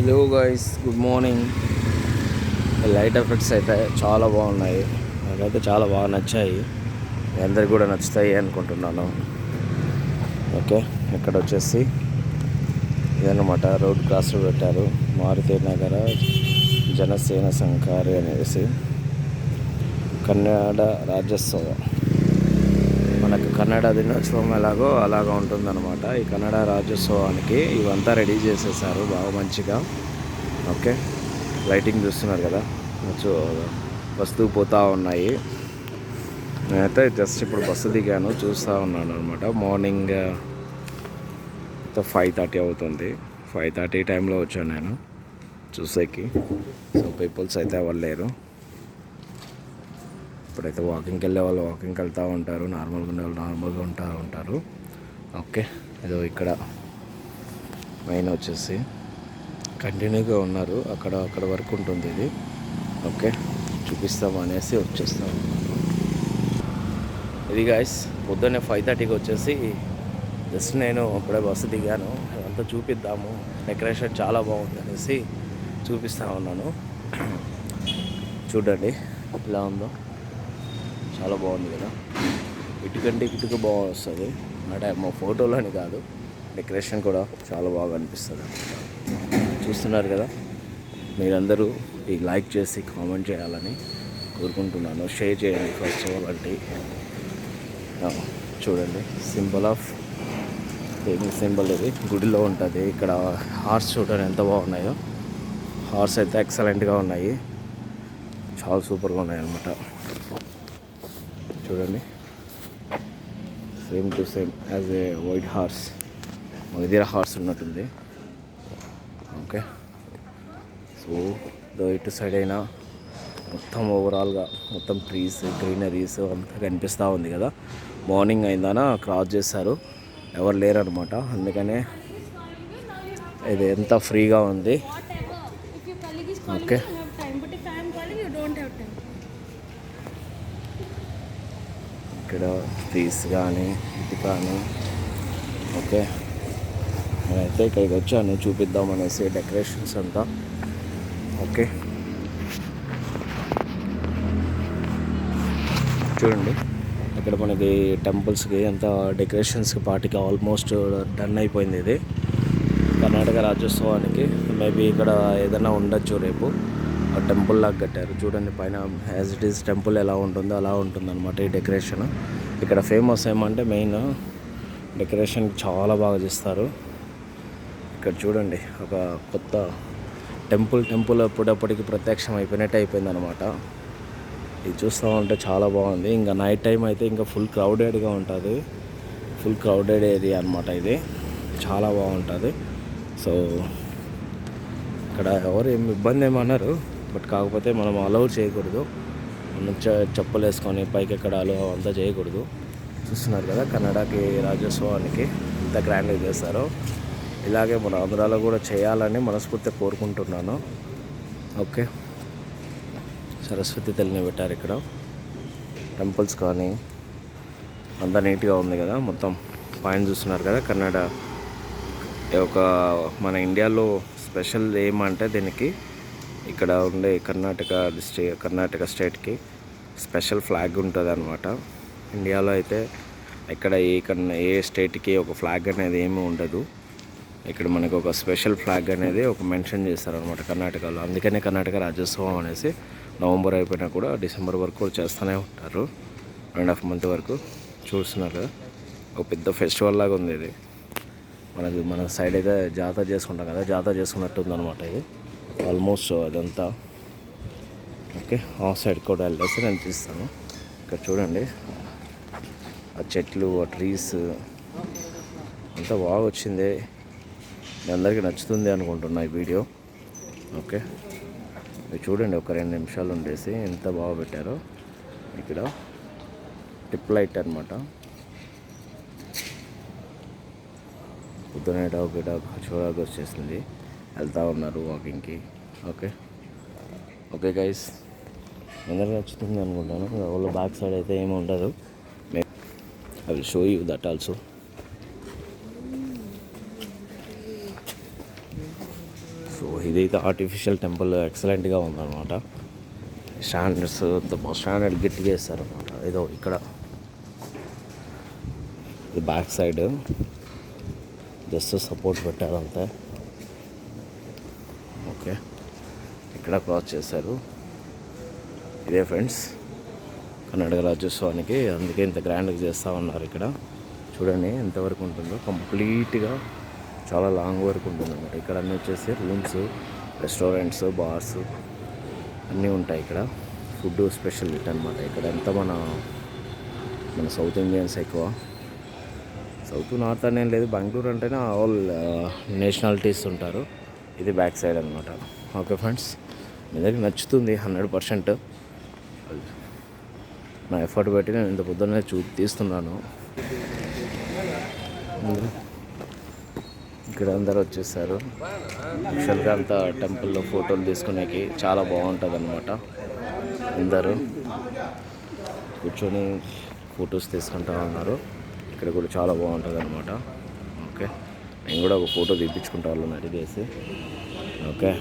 Hello guys good morning light effects అయితే చాలా బాగున్నాయి. నాకైతే చాలా బాగా నచ్చాయి. అందరికి కూడా నచ్చుతాయి అనుకుంటున్నాను. ఓకే ఇక్కడ వచ్చేసి ఇదన్నమాట. రోడ్ క్రాస్ పెట్టారు. మారుతి నగర జనసేన సంకారి అనేసి. కన్నడ రాజ్యోత్సవం. కన్నడ దినోత్సవం ఎలాగో అలాగా ఉంటుందన్నమాట. ఈ కన్నడ రాజ్యోత్సవానికి ఇవంతా రెడీ చేసేసారు బాగా మంచిగా. ఓకే? లైటింగ్ చూస్తున్నారు కదా? చూ వస్తూ పోతూ ఉన్నాయి. నేనైతే జస్ట్ ఇప్పుడు బస్సు దిగాను చూస్తూ ఉన్నాను అనమాట మార్నింగ్ ఫైవ్ థర్టీ అవుతుంది. ఫైవ్ థర్టీ టైంలో వచ్చాను నేను చూసేకి. సో పీపుల్స్ అయితే ఎవరు లేరు. ఇప్పుడైతే వాకింగ్కి వెళ్ళే వాళ్ళు వాకింగ్కి వెళ్తూ ఉంటారు నార్మల్గా ఉండే వాళ్ళు నార్మల్గా ఉంటా ఉంటారు. ఓకే ఏదో ఇక్కడ మెయిన్ వచ్చేసి కంటిన్యూగా ఉన్నారు. అక్కడ అక్కడ వరకు ఉంటుంది ఇది. ఓకే చూపిస్తాం అనేసి వచ్చేస్తాం. ఇది గాయస్ పొద్దున్నే ఫైవ్ థర్టీకి వచ్చేసి జస్ట్ నేను అప్పుడే బస్సు దిగాను. అదంతా చూపిద్దాము. డెకరేషన్ చాలా బాగుంది అనేసి చూపిస్తా ఉన్నాను. చూడండి ఇలా ఉందో. చాలా బాగుంది కదా. ఇటుకంటే ఇటుక బాగా వస్తుంది. అంటే మా ఫోటోలోని కాదు డెకరేషన్ కూడా చాలా బాగా అనిపిస్తుంది. చూస్తున్నారు కదా మీరందరూ ఈ లైక్ చేసి కామెంట్ చేయాలని కోరుకుంటున్నాను. షేర్ చేయండి ఫస్ట్ వంటి చూడండి సింబల్ ఆఫ్ ఏమి సింబల్ ఇది? గుడిలో ఉంటుంది. ఇక్కడ హార్స్ చూడండి ఎంత బాగున్నాయో. హార్స్ అయితే ఎక్సలెంట్గా ఉన్నాయి. చాలా సూపర్గా ఉన్నాయి అన్నమాట. చూడండి. Same to same as a white horse Magadheera horse ఉన్నట్టుంది. ఓకే సో దో ఇటు సైడ్ అయినా మొత్తం ఓవరాల్గా మొత్తం ట్రీస్ గ్రీనరీస్ అంతా కనిపిస్తూ ఉంది కదా. మార్నింగ్ అయిందాన క్రాస్ చేస్తారు ఎవరు లేరనమాట. అందుకనే ఇది ఎంత ఫ్రీగా ఉంది. If ఇక్కడ ఫీస్ కానీ ఇది కానీ. ఓకే. నేనైతే ఇక్కడికి వచ్చాను చూపిద్దాం అనేసి డెకరేషన్స్ అంతా. ఓకే. చూడండి. ఇక్కడ మనకి టెంపుల్స్కి అంత డెకరేషన్స్కి పార్టీకి ఆల్మోస్ట్ డన్ అయిపోయింది ఇది. కర్ణాటక రాజ్యోత్సవానికి మేబీ ఇక్కడ ఏదైనా ఉండొచ్చు రేపు. టెంపుల్ లాగా కట్టారు. చూడండి పైన యాజ్ ఇట్ ఈస్ టెంపుల్ ఎలా ఉంటుందో అలా ఉంటుంది అనమాట ఈ డెకరేషన్. ఇక్కడ ఫేమస్ ఏమంటే మెయిన్ డెకరేషన్ చాలా బాగా చేస్తారు. ఇక్కడ చూడండి ఒక కొత్త టెంపుల్ టెంపుల్ అప్పుడప్పటికి ప్రత్యక్షం అయిపోయినట్టు అయిపోయింది అనమాట ఇది చూస్తూ ఉంటే చాలా బాగుంది. ఇంకా నైట్ టైం అయితే ఇంకా ఫుల్ క్రౌడెడ్గా ఉంటుంది. ఫుల్ క్రౌడెడ్ ఏరియా అనమాట ఇది. చాలా బాగుంటుంది. సో ఇక్కడ ఎవరు ఏమి ఇబ్బంది ఏమన్నారు బట్ కాకపోతే మనం అలౌ చేయకూడదు. మనం చె- చెప్పులు వేసుకొని పైకి ఎక్కడాలు అంతా చేయకూడదు. చూస్తున్నారు కదా కన్నడకి రాజ్యోత్సవానికి ఇంత గ్రాండ్గా చేస్తారు. ఇలాగే మన ఆంధ్రాలో కూడా చేయాలని మనస్ఫూర్తిగా కోరుకుంటున్నాను. ఓకే. సరస్వతి తల్లిని పెట్టారు ఇక్కడ. టెంపుల్స్ కానీ అంతా నీట్గా ఉంది కదా మొత్తం పాయింట్ చూస్తున్నారు కదా కన్నడ. ఒక మన ఇండియాలో స్పెషల్ ఏమంటే దీనికి ఇక్కడ ఉండే కర్ణాటక డిస్ట్రిక్ట్ కర్ణాటక స్టేట్కి స్పెషల్ ఫ్లాగ్ ఉంటుంది అనమాట ఇండియాలో అయితే ఇక్కడ ఏ కన్నా ఏ స్టేట్కి ఒక ఫ్లాగ్ అనేది ఏమీ ఉండదు. ఇక్కడ మనకు ఒక స్పెషల్ ఫ్లాగ్ అనేది ఒక మెన్షన్ చేస్తారనమాట కర్ణాటకలో. అందుకనే కర్ణాటక రాజ్యోత్సవం అనేసి నవంబర్ అయిపోయినా కూడా డిసెంబర్ వరకు చేస్తూనే ఉంటారు. అండ్ హాఫ్ మంత్ వరకు చూస్తున్నారు. కదా ఒక పెద్ద ఫెస్టివల్ లాగా ఉంది ఇది. మనకి మన సైడ్ అయితే జాతర చేసుకుంటాం కదా జాతర చేసుకున్నట్టు ఉందన్నమాట ఇది. ఆల్మోస్ట్ అదంతా. ఓకే ఆ సైడ్ కూడా వెళ్ళేసి నేను తీస్తాను. ఇక్కడ చూడండి. ఆ చెట్లు ఆ ట్రీస్ అంతా బాగా వచ్చింది. మీ అందరికీ నచ్చుతుంది అనుకుంటున్నా ఈ వీడియో. ఓకే మీరు చూడండి ఒక రెండు నిమిషాలు ఉండేసి ఎంత బాగా పెట్టారో. ఇక్కడ టిప్ లైట్ అనమాట పొద్దున డాగ్ డాగ్ చూడాల్సి వచ్చేసింది. వెళ్తూ ఉన్నారు వాకింగ్కి. ఓకే? Okay guys. అందరికీ నచ్చుతుంది అనుకుంటాను. వాళ్ళ బ్యాక్ సైడ్ అయితే ఏమి ఉండదు. I will show you that also. So ఇదైతే ఆర్టిఫిషియల్ టెంపుల్ ఎక్సలెంట్గా ఉందన్నమాట. స్టాండర్డ్స్ స్టాండర్డ్ గట్టిగా వేస్తారు అనమాట ఏదో ఇక్కడ. ఇది బ్యాక్ సైడ్. జస్ట్ సపోర్ట్ పెట్టారు అంతే ఓకే ఇక్కడ క్రాస్ చేశారు. ఇదే ఫ్రెండ్స్ కర్ణాటక రాజ్యోత్సవానికి అందుకే ఇంత గ్రాండ్గా చేస్తూ ఉన్నారు ఇక్కడ. చూడండి ఎంతవరకు ఉంటుందో. కంప్లీట్గా చాలా లాంగ్ వరకు ఉంటుంది అన్నమాట. ఇక్కడ అన్నీ వచ్చేసి రూమ్స్ రెస్టారెంట్స్ బార్స్ అన్నీ ఉంటాయి ఇక్కడ. ఫుడ్ స్పెషల్ ఇట్ అనమాట ఇక్కడ. ఎంత మన మన సౌత్ ఇండియన్స్ ఎక్కువ. సౌత్ నార్త్ అనేం లేదు. బెంగళూరు అంటేనే ఆల్ నేషనాలిటీస్ uh, ఉంటారు. ఇది బ్యాక్ సైడ్ అనమాట ఓకే ఫ్రెండ్స్ మీ దగ్గర నచ్చుతుంది హండ్రెడ్ పర్సెంట్. నా ఎఫర్ట్ పెట్టి నేను ఇంత పొద్దున్నే చూ తీస్తున్నాను. ఇక్కడ అందరు వచ్చేసారు. యాక్చువల్గా అంతా టెంపుల్లో ఫోటోలు తీసుకునేకి చాలా బాగుంటుంది అనమాట అందరూ కూర్చొని ఫొటోస్ తీసుకుంటా ఉన్నారు. ఇక్కడ కూడా చాలా బాగుంటుంది అనమాట ఓకే. నేను కూడా ఒక ఫోటో తీపించుకుంటా వాళ్ళని అడిగేసి. ఓకే.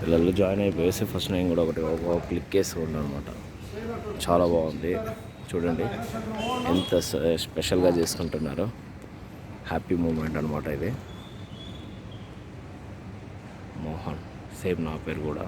పిల్లలు జాయిన్ అయిపోయేసి ఫస్ట్ నేను కూడా ఒకటి ఒక క్లిక్ వేసుకున్నాను అనమాట చాలా బాగుంది. చూడండి. ఎంత స్పెషల్గా చేసుకుంటున్నారో. హ్యాపీ మూమెంట్ అనమాట ఇది. మోహన్ సేమ్ నా పేరు కూడా.